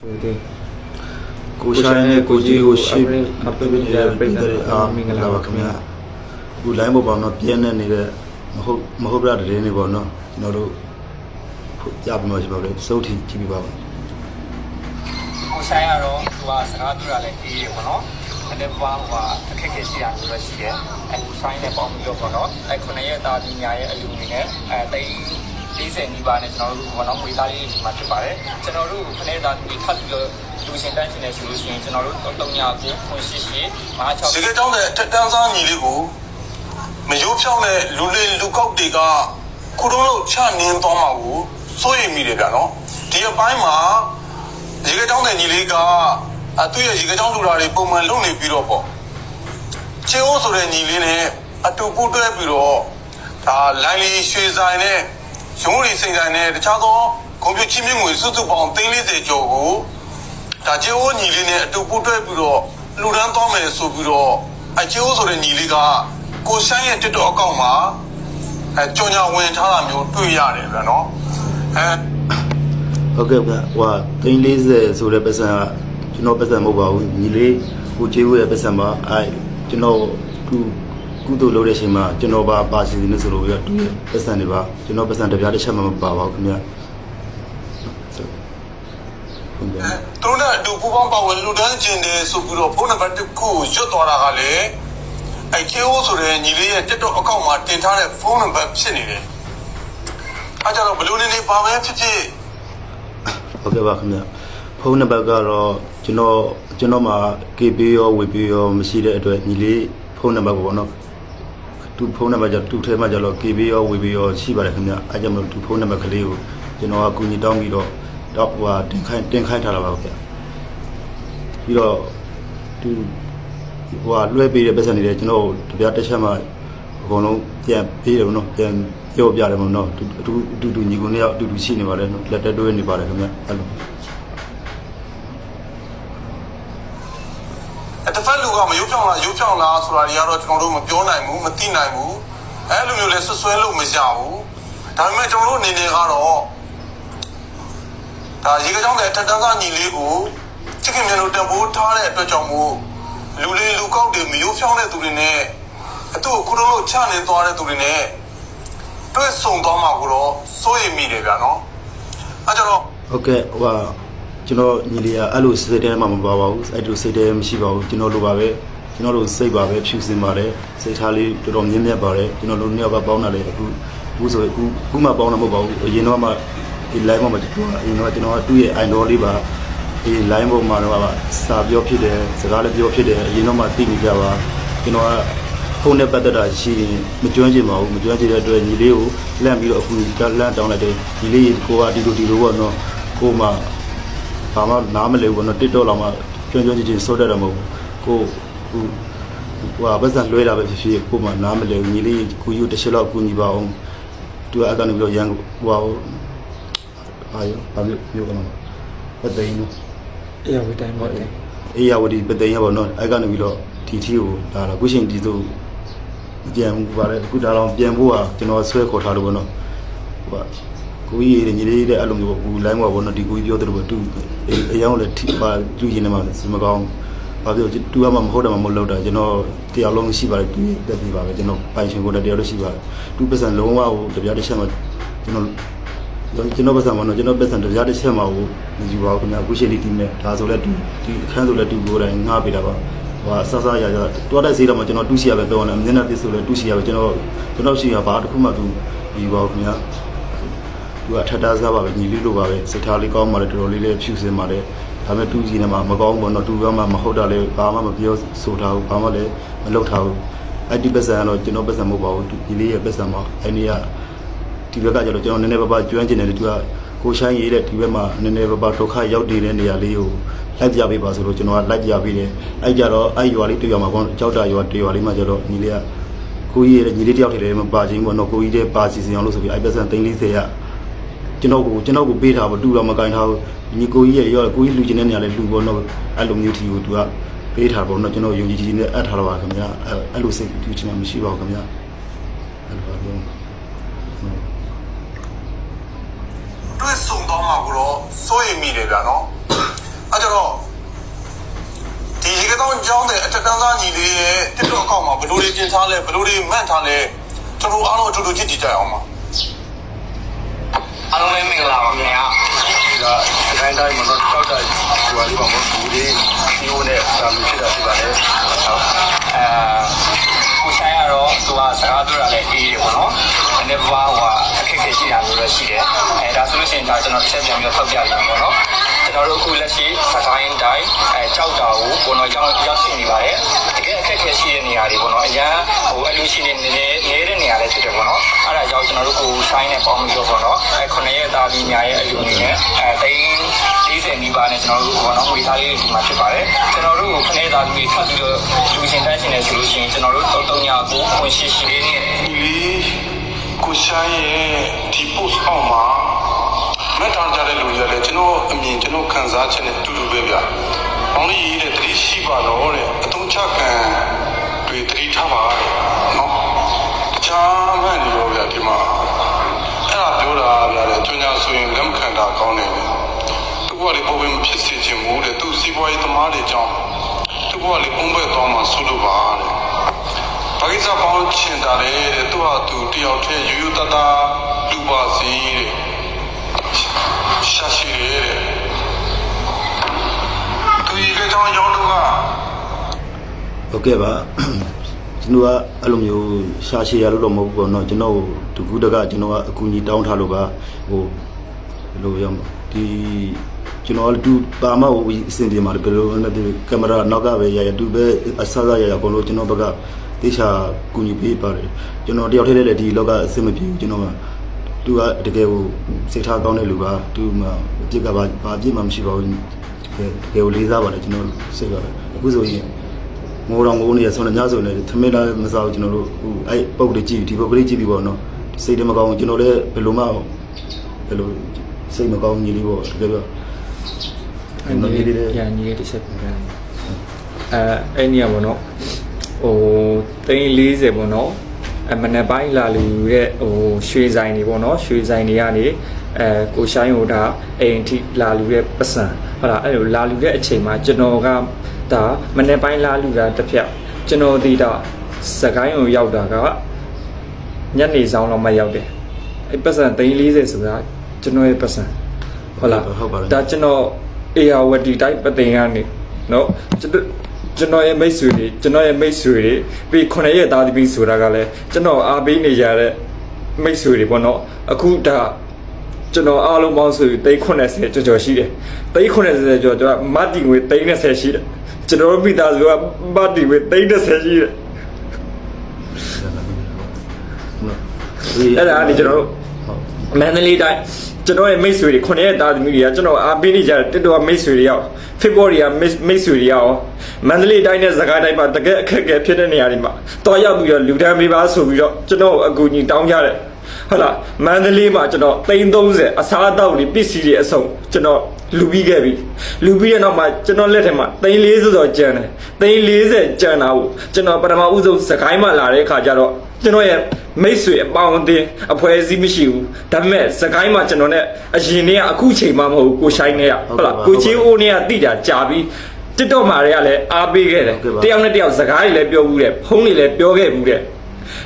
Okay. ကိုရှိုင်းနဲ့ကိုကြီးကိုရှိ April အပပစ်ရဲ့ပြည်တဲ့အာမင်္ဂလာပါခင်ဗျာအခု line ပေါ်မှာပြင်းနေနေတဲ့မဟုတ်မဟုတ်ပြတဲ့နေပေါ့နော်ကျွန်တော်တို့ကြားပြီးမှရှိပါလေစုတ်ထီကြည့်ပြပါမယ်ကိုဆိုင်ကတော့သူကစကားပြောရလဲအေးရပေါ့နော်အဲ့ဒါပွားဟိုကအခက်အခဲရှိတာမျိုးလည်းရှိတယ်အဲ့ကိုဆိုင်နဲ့ပေါင်းပြီးတော့ပေါ့နော်အဲ့ခုနှစ်ရက်သားဒီညာရဲ့အလူငွေနဲ့အဲ့တိတ် 40နီးပါးနဲ့ကျွန်တော်တို့ပေါ့နော်ငွေသားလေးဒီမှာဖြစ်ပါတယ်ကျွန်တော်တို့ခုနှစ်ရက်သားဒီထပ်ပြီးတော့လူရှင်တန်းရှင်နေဆိုလို့ရှိရင်ကျွန်တော်တို့3ညကိုခွန်ရှိရှိမဟာ6ဒီကကြောင်းတဲ့တက်တန်းစားညီလေးကိုမယိုးဖြောင်းတဲ့လူလေးလူကောက်တွေကခုတော့လို့ချနင်းသွားမှာကိုစိုးရိမ်မိတယ်ဗျာနော်ဒီအပိုင်းမှာဒီကကြောင်းတဲ့ညီလေးကအသူ့ရဲ့ဒီကကြောင်းလူလာတွေပုံမှန်လုပ်နေပြီးတော့ပေါ့ချေအိုးဆိုတဲ့ညီလေးနဲ့အတူပူးတွဲပြီးတော့ဒါလိုင်းလီရွှေဆိုင်နဲ့ ရုံးရီစိန်ဆိုင်နဲ့တခြားသောကွန်ပျူတာချင်းမြင့်ငွေစုစုပေါင်း340ကျော်ကိုဒါကျိုးညီလေးနဲ့အတူပူးတွဲပြီးတော့လူဒန်းသွားမယ်ဆိုပြီးတော့အကျိုးဆိုတဲ့ညီလေးကကိုဆိုင်ရဲ့တစ်တော့အကောင့်မှာအဲကြောင်ညာဝင်ထားတာမျိုးတွေ့ရတယ်ဗျာနော်အဲဟုတ်ကဲ့ဗျဟို340ဆိုတဲ့ပတ်စံကကျွန်တော်ပတ်စံမဟုတ်ပါဘူးညီလေးကိုကြီးဝရဲ့ပတ်စံပါအဲကျွန်တော်ခု ကုသိုလ်လုပ်တဲ့အချိန်မှာကျွန်တော်ပါပါစီနေဆိုလို့ရတူရဲ့ပတ်စံတွေပါကျွန်တော်ပတ်စံတစ်ပြားတစ်ချက်မှမပါပါဘူးခင်ဗျာဟုတ်ကဲ့သူတို့နဲ့အတူပူးပေါင်းပါဝင်လူဒန်းကျင်တယ်ဆိုပြီးတော့ဖုန်းနံပါတ်တစ်ခုကိုရွတ်သွားတာကလည်းအဲကျိုးဆိုတဲ့ညီလေးရဲ့တစ်တော့အကောင့်မှာတင်ထားတဲ့ဖုန်းနံပါတ်ဖြစ်နေတယ်အဲကြတော့ဘလူးနေနေပါပဲဖြစ်ဖြစ်ဟုတ်ကဲ့ပါခင်ဗျဖုန်းနံပါတ်ကတော့ကျွန်တော်ကျွန်တော်မှာ KB ရော WP ရောမရှိတဲ့အတွက်ညီလေးဖုန်းနံပါတ်ကိုပေါ့နော် သူဖုန်းနံပါတ်ကြသူ့ထဲမှာကျတော့ KB ရော WP ရောရှိပါတယ်ခင်ဗျအဲကြောင့်မလို့သူဖုန်းနံပါတ်ကလေးကိုကျွန်တော်ကကူညီတောင်းပြီးတော့တော့ဟိုဟာတင်ခိုင်းတင်ခိုင်းထားတာပါခင်ဗျပြီးတော့သူဟိုဟာလွှဲပေးတဲ့ပတ်စံတွေလည်းကျွန်တော်တပြားတစ်ချက်မှအကုန်လုံးပြန်ပေးတယ်ပေါ့နော်ပြန်ပြောပြတယ်ပေါ့နော်အတူအတူအတူတူညီကိုနှစ်ယောက်အတူတူရှိနေပါတယ်နော်လက်တက်တွဲနေပါတယ်ခင်ဗျအဲ့လို အဲတစ်ဖက်လူက မယိုးဖြောင်းလားယိုးဖြောင်းလားဆိုတာတွေကတော့ကျွန်တော်တို့မပြောနိုင်ဘူးမသိနိုင်ဘူးအဲလိုမျိုးလဲဆွဆွဲလို့မရဘူးဒါပေမဲ့ကျွန်တော်တို့အနေနဲ့ကတော့ဒါရေကကြောင်းတဲ့အထက်တန်းသားညီလေးကိုချစ်ခင်မြန်လို့တံပိုးထားတဲ့အတွက်ကြောင့်မို့လူလေးလူကောက်တွေမယိုးဖြောင်းတဲ့သူတွေနဲ့အတူခုလုံးလို့ချနေသွားတဲ့သူတွေနဲ့တွေ့ဆုံသွားမှာကိုတော့စိုးရိမ်မိတယ်ဗျာနော်အဲကြတော့ဟုတ်ကဲ့ဟိုဟာကျွန်တော်ညီလေးကအဲ့လိုစိတ်ထဲမှာမပါပါဘူးအဲ့လိုစိတ်ထဲမရှိပါဘူးကျွန်တော်လိုပါပဲ ကျွန်တော်တို့စိတ်ပါပဲဖြူစင်ပါတယ်စိတ်ထားလေးတော်တော်မြင့်မြတ်ပါတယ်ကျွန်တော်တို့နှစ်ယောက်ကပေါင်းတာလေအခုအခုဆိုအခုအခုမှပေါင်းတာမဟုတ်ပါဘူးအရင်တော့မှဒီ line ပေါ်မှာကျွန်တော်အရင်တော့ကျွန်တော်ကသူ့ရဲ့ idol လေးပါဒီ line ပေါ်မှာတော့စာပြောဖြစ်တယ်စကားလည်းပြောဖြစ်တယ်အရင်တော့မှသိနေကြပါကျွန်တော်ကဖုန်းနဲ့ပတ်သက်တာရှိရင်မကျွမ်းကျင်ပါဘူးမကျွမ်းကျင်တဲ့အတွက်ညီလေးကိုလန့်ပြီးတော့အခုလန့်တောင်းလိုက်တယ်ညီလေးကိုကဒီလိုဒီလိုပေါ့နော်ကိုမှဘာမှနားမလဲဘူးနော် TikTok လောက်မှကျွမ်းကျွမ်းကျင်ကျင်စိုးတတ်တယ်မဟုတ်ဘူးကို ဟိုဟိုပတ်စံလွှဲတာပဲဖြစ်ဖြစ်ကိုမှနားမလဲဘူးညီလေးကူယူတစ်ချက်လောက်ကူညီပါအောင်သူကအကနေပြီးတော့ရန်ဟိုဟာအာယောဘာလို့ပြောကနော်ပသိန်းနော် Yeah, we time what time. အေးရဝတီပသိန်းရပါတော့အဲ့ကနေပြီးတော့ဒီထီကိုဒါတော့ခုချိန်ဒီဆိုပြန်ပါတယ်အခုဒါတော့ပြန်ဖို့ကကျွန်တော်ဆွဲခေါ်ထားလို့ပေါ့နော်ဟိုကကိုကြီးရေညီလေးတဲ့အဲ့လိုမျိုးဘူး line မှာပေါ့နော်ဒီကိုကြီးပြောတယ်လို့တူအယောင်လည်းထိပါလူရင်ထဲမှာစမကောင်းဘာ ပြောတူကမှမဟုတ်တယ်မှမဟုတ်တော့တာကျွန်တော်တရားလုံးရှိပါတယ်တူတက်ပြီပါပဲကျွန်တော်ပိုင်ရှင်ကိုတရားလို့ရှိပါတယ်တူပစံလုံးဝကိုတပြားတစ်ချက်မှကျွန်တော်ကျွန်တော်ပစံမနော်ကျွန်တော်ပစံတရားတစ်ချက်မှကိုမယူပါဘူးခင်ဗျာအခုချိန်ဒီဒီမဲ့ဒါဆိုလဲတူဒီအခန်းဆိုလဲတူကိုယ်တိုင်ငှားပေးတာပါဟိုဆဆရရတွားတဲ့ဈေးတော့မှကျွန်တော်တူးရှိရပဲပြောတယ်အမြင်နဲ့ပြစ်ဆိုလဲတူးရှိရပဲကျွန်တော်ကျွန်တော်ရှိရဘာတစ်ခုမှသူယူပါဘူးခင်ဗျာသူကထပ်တားစားပါပဲညီလေးလိုပါပဲစိတ်ထားလေးကောင်းပါလေတော်တော်လေးလည်းဖြူစင်ပါလေ ဒါပေမဲ့တူးကြီးနေမှာမကောင်းဘူးတော့တူကမှမဟုတ်တာလေဘာမှမပြောဆိုတာဘူးဘာမှလည်းမလုပ်ထားဘူးအဲ့ဒီပတ်စံကတော့ကျွန်တော်ပတ်စံမဟုတ်ပါဘူးညီလေးရဲ့ပတ်စံမှာအဲ့ဒီကဒီဘက်ကကျတော့ကျွန်တော်နည်းနည်းပါးပါးကျွမ်းကျင်တယ်လေသူကကိုရှိုင်းရေးတဲ့ဒီဘက်မှာနည်းနည်းပါးပါးဒုက္ခရောက်နေတဲ့နေရာလေးကိုလိုက်ပြပေးပါဆိုလို့ကျွန်တော်ကလိုက်ပြပေးတယ်အဲ့ကြတော့အဲ့ရွာလေးတွေ့ရမှာပေါ့ကြောက်တာရွာတွေ့ရွာလေးမှာကျတော့ညီလေးကကိုကြီးရဲ့ညီလေးတယောက်တည်းလည်းမပါချင်းပေါ့နော်ကိုကြီးတဲ့ပါစီစဉ်အောင်လို့ဆိုပြီးအဲ့ပတ်စံ340ရ ကျွန်တော်ကိုကျွန်တော်ကိုပေးတာပေါ့တူတော့မကင်ထားဘူးညီကိုကြီးရဲ့ရောကိုကြီးလူကျင်တဲ့နေရာလဲလူပေါ့နော်အဲ့လိုမျိုးထီကိုသူကပေးထားပေါ့နော်ကျွန်တော်ယုံကြည်ခြင်းနဲ့အပ်ထားတော့ပါခင်ဗျာအဲ့လိုစိတ်လူကျင်တာမရှိပါဘူးခင်ဗျာအဲ့လိုပါပြောတွေ့ဆုံတော့မှာကတော့စိုးရိမ်မိတယ်ဗျာနော်အဲ့တော့ဒီရေကတော့ကြောင်းတဲ့အထက်တန်းသားညီလေးရဲ့ TikTok account မှာဘယ်လိုတွေတင်ထားလဲဘယ်လိုတွေမှန့်ထားလဲကျွန်တော်အားလုံးအတူတူကြည့်ကြည့်ကြအောင်ပါ အားလုံးလည်းမင်္ဂလာပါခင်ဗျာဒီကတိုင်းတိုင်းမှာတော့တောက်တာဒီဝါလေးပါမဟုတ်ဘူးလေဒီဟိုနဲ့စာလို့ဖြစ်တာဖြစ်ပါလေအဲကိုဆိုင်ကတော့သူကစကားပြောတာလည်းအေးတယ်ပေါ့နော်။အနေဘာဟိုအခက်အခဲရှိတာမျိုးတော့ရှိတယ်။အဲဒါဆိုလို့ရှိရင်ဒါကျွန်တော်တစ်ချက်ပြန်ပြီးတော့ထောက်ပြရအောင်ပေါ့နော်။ကျွန်တော်တို့အခုလက်ရှိစကိုင်းတိုင်းအဲကြောက်တာကိုကိုတော့ရောက်ရောက်ရှိနေပါတယ်။တကယ်အခက်အခဲရှိတဲ့နေရာတွေပေါ့နော်။အရန်ဟိုအလူရှိနေနေနေတဲ့နေရာတွေဖြစ်တယ်ပေါ့နော်။အဲဒါ ကြောင့်ကျွန်တော်တို့ကိုဆိုင်နဲ့ပေါင်းပြီးတော့ပေါ့နော်။အဲခုနှစ်ရက်သားပြီးညာရဲ့အလူအနေနဲ့အဲတိန်း40နီးပါးနဲ့ကျွန်တော်တို့ဘောနော်ငွေသားလေးဒီမှာဖြစ်ပါတယ်ကျွန်တော်တို့ခနဲ့သားလူတွေထပ်ပြီးတော့လူရှင်တန်းရှင်နေဆိုလို့ရှိရင်ကျွန်တော်တို့တုံတုံညာကိုခွင့်ရှိရှိလေးနဲ့ဒီကိုဆိုင်ရဲ့ဒီ post အောက်မှာမက်ထားကြတဲ့လူတွေလည်းကျွန်တော်အမြင်ကျွန်တော်ခံစားချက်နဲ့အတူတူပဲဗျ။အောင်လေးရေးတဲ့တတိရှိပါတော့တဲ့အတုံးချခံတွေတတိထားပါတဲ့နော်။တ ခြားမှန်နေရောဗျဒီမှာအဲ့ဒါပြောတာဗျလေကျွန်တော်ဆိုရင်လက်မခံတာကောင်းတယ်။သူကလေပုံမဖြစ်စေချင်ဘူးတဲ့သူစီးပွားရေးသမားတွေကြောင့်သူကလေပုံပဲသွားမှဆုလို့ပါတဲ့ဘာကိစ္စပေါင်းချင်တာလေတဲ့သူဟာသူတယောက်တည်းယူယူတတလူပါစီတဲ့ရှာရှိတယ်တဲ့သူရေကြောင်းရောင်းတော့ကဟုတ်ကဲ့ပါ ကျွန်တော်ကအဲ့လိုမျိုးရှာရှည်ရလို့တော့မဟုတ်ဘူးပေါ့နော်ကျွန်တော်တကူးတကကျွန်တော်ကအကူအညီတောင်းထားလို့ပါဟိုဘယ်လိုရမလဲဒီကျွန်တော်ကတူပါမဟိုအစင်ဒီမှာဘယ်လိုလဲဒီကင်မရာနောက်ကပဲရရတူပဲအဆဆရရဘလို့ကျွန်တော်ဘက်ကတေချာကူညီပေးပါတယ်ကျွန်တော်တယောက်တည်းလည်းဒီလောကအဆင်မပြေဘူးကျွန်တော်ကသူကတကယ်ကိုစိတ်ထားကောင်းတဲ့လူပါသူမှအပြစ်ကဘာဘာအပြစ်မှမရှိပါဘူးတကယ်ကိုလေးစားပါတယ်ကျွန်တော်စိတ်ကအခုဆိုရင် ငိုတော့ငိုနေရဆိုတော့ညဆိုနေသမင်းလာမစားဘူးကျွန်တော်တို့ဟိုအဲ့ပုတ်တွေကြည့်ဒီပုတ်ကလေးကြည့်ပြီးပေါ့နော်စိတ်တမကောင်းကျွန်တော်လည်းဘယ်လိုမှဘယ်လိုစိတ်မကောင်းညီလေးပေါ့တကယ်တော့အဲ့ညီလေးရာညီလေးတစ်ချက်ပြန်ပြန်အဲအဲ့နေရာပေါ့နော်ဟိုသိန်း40ပေါ့နော်အမနက်ပိုင်းလာလူရဲ့ဟိုရွှေဆိုင်တွေပေါ့နော်ရွှေဆိုင်တွေကနေအဲကိုဆိုင်ဟိုဒါအိမ်ထိလာလူရဲ့ပတ်စံဟုတ်လားအဲ့လိုလာလူတဲ့အချိန်မှာကျွန်တော်က ဒါမနေ့ပိုင်းလာလူတာတစ်ဖြက်ကျွန်တော်ဒီတော့စကိုင်းကိုရောက်တာကညနေဆောင်တော့မှရောက်တယ်အဲ့ပတ်စံ340ဆိုတာကျွန်တော်ရဲ့ပတ်စံဟုတ်လားဟုတ်ပါဘူးဒါကျွန်တော်အေယာဝတီတိုင်းပသိမ်ကနေနော်ကျွန်တော်ကျွန်တော်ရဲ့မိတ်ဆွေတွေကျွန်တော်ရဲ့မိတ်ဆွေတွေပြီးခုနှစ်ရက်သားသမီးဆိုတာကလည်းကျွန်တော်အားပေးနေကြတဲ့မိတ်ဆွေတွေပေါ့နော်အခုဒါ ကျွန်တော်အားလုံးပေါင်းဆို390ကျော်ကျော်ရှိတယ်390ကျော်ကျော်မတ်တီငွေ390ရှိတယ်ကျွန်တော်တို့မိသားစုကမတ်တီငွေ390ရှိတယ်အဲ့ဒါကနေကျွန်တော်တို့ဟုတ်မန္တလေးတိုင်းကျွန်တော်ရဲ့မိတ်ဆွေတွေခုနှစ်ရက်သားသမီးတွေကကျွန်တော်အားပေးနေကြတဲ့တစ်တော်မိတ်ဆွေတွေရောက်ဖေဖော်ဝါရီကမိတ်ဆွေတွေရောက်မန္တလေးတိုင်းနဲ့စကိုင်းတိုင်းမှာတကယ်အခက်အခဲဖြစ်တဲ့နေရာတွေမှာတော်ရောက်ပြီးတော့လူတန်းပေးပါဆိုပြီးတော့ကျွန်တော်အကူအညီတောင်းကြတယ် ဟုတ်လားမန္တလေးမှာကျွန်တော်330အစားအသောက်တွေပစ္စည်းတွေအစုံကျွန်တော်လူပြီးခဲ့ပြီလူပြီးတဲ့နောက်မှာကျွန်တော်လက်ထက်မှာ340ကျော်ကျန်တယ်340ကျန်တာကိုကျွန်တော်ပထမဦးဆုံးစကိုင်းမှာလာတဲ့အခါကျတော့ကျွန်တော်ရဲ့မိတ်ဆွေအပေါင်းအသင်းအဖွဲ့အစည်းမရှိဘူးဒါပေမဲ့စကိုင်းမှာကျွန်တော်နဲ့အရင်နေ့ကအခုချိန်မှမဟုတ်ဘူးကိုရှိုင်းနဲ့ကဟုတ်လားကိုချင်းအိုးနဲ့ကတိတာကြာပြီးတစ်တော့မှာတွေကလည်းအားပေးခဲ့တယ်တယောက်နဲ့တယောက်စကားတွေလည်းပြောဘူးတဲ့ဖုန်းတွေလည်းပြောခဲ့ဘူးတဲ့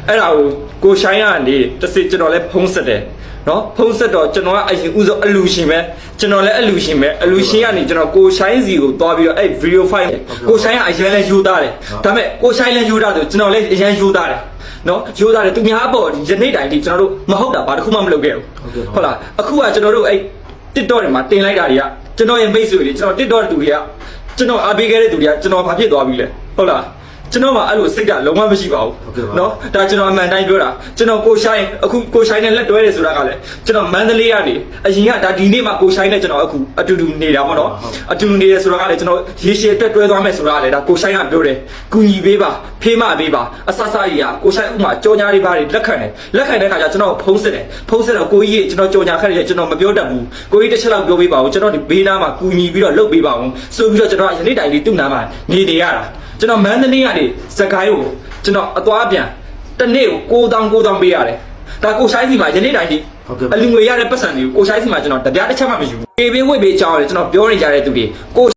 အဲ့ဒါကိုကိုရှိုင်းကနေတစ်စစ်ကျွန်တော်လည်းဖုန်းဆက်တယ်နော်ဖုန်းဆက်တော့ကျွန်တော်ကအရင်ဥဆုံးအလူရှင်ပဲကျွန်တော်လည်းအလူရှင်ပဲအလူရှင်ကနေကျွန်တော်ကိုရှိုင်းစီကိုတွားပြီးတော့အဲ့ video file ကိုရှိုင်းကအရင်လည်းယူသားတယ်ဒါပေမဲ့ကိုရှိုင်းလည်းယူသားတယ်ကျွန်တော်လည်းအရင်ယူသားတယ်နော်ယူသားတယ်သူများအပေါ်ယနေ့တိုင်ဒီကျွန်တော်တို့မဟုတ်တာဘာတစ်ခုမှမလုပ်ခဲ့ဘူးဟုတ်လားအခုကကျွန်တော်တို့အဲ့ TikTok တွေမှာတင်လိုက်တာတွေကကျွန်တော်ရဲ့မိတ်ဆွေတွေကျွန်တော် TikTok တူတွေကကျွန်တော်အားပေးခဲ့တဲ့တူတွေကကျွန်တော်ဘာဖြစ်သွားပြီလဲဟုတ်လား ကျွန်တော်မှအဲ့လိုစိတ်ကလုံးဝမရှိပါဘူးနော်ဒါကျွန်တော်အမှန်တိုင်းပြောတာကျွန်တော်ကိုရှိုင်းအခုကိုရှိုင်းနဲ့လက်တွဲတယ်ဆိုတာကလည်းကျွန်တော်မန္တလေးကနေအရင်ကဒါဒီနေ့မှကိုရှိုင်းနဲ့ကျွန်တော်အခုအတူတူနေတာပေါ့နော်အတူတူနေတယ်ဆိုတာကလည်းကျွန်တော်ရေရှည်အတွက်တွဲသွားမယ်ဆိုတာကလည်းဒါကိုရှိုင်းကပြောတယ်ကူညီပေးပါဖေးမပေးပါအဆဆကြီးကကိုရှိုင်းဥမာကြောညာတွေပါတွေလက်ခံတယ်လက်ခံတဲ့ခါကျကျွန်တော်ဖုံးစစ်တယ်ဖုံးစစ်တော့ကိုကြီးကျွန်တော်ကြောညာခက်တယ်ကျွန်တော်မပြောတတ်ဘူးကိုကြီးတစ်ချက်လောက်ပြောပေးပါဦးကျွန်တော်ဒီဘေးနားမှာကူညီပြီးတော့လှုပ်ပေးပါဦးဆိုပြီးတော့ကျွန်တော်ယနေ့တိုင်လေးသူ့နားမှာနေနေရတာကျွန်တော်မန္တလေးကနေစကိုင်းကိုကျွန်တော်အသွားပြန်တစ်နေ့ကို9000 9000ပေးရတယ်ဒါကိုရှိုင်းစီမှာယနေ့တိုင်ဒီဟုတ်ကဲ့ပါအလူငွေရတဲ့ပတ်စံတွေကိုကိုရှိုင်းစီမှာကျွန်တော်တပြားတစ်ချက်မှမရှိဘူးပေပေးဝိတ်ပေးကြောင်းလေကျွန်တော်ပြောနေကြတဲ့သူတွေကို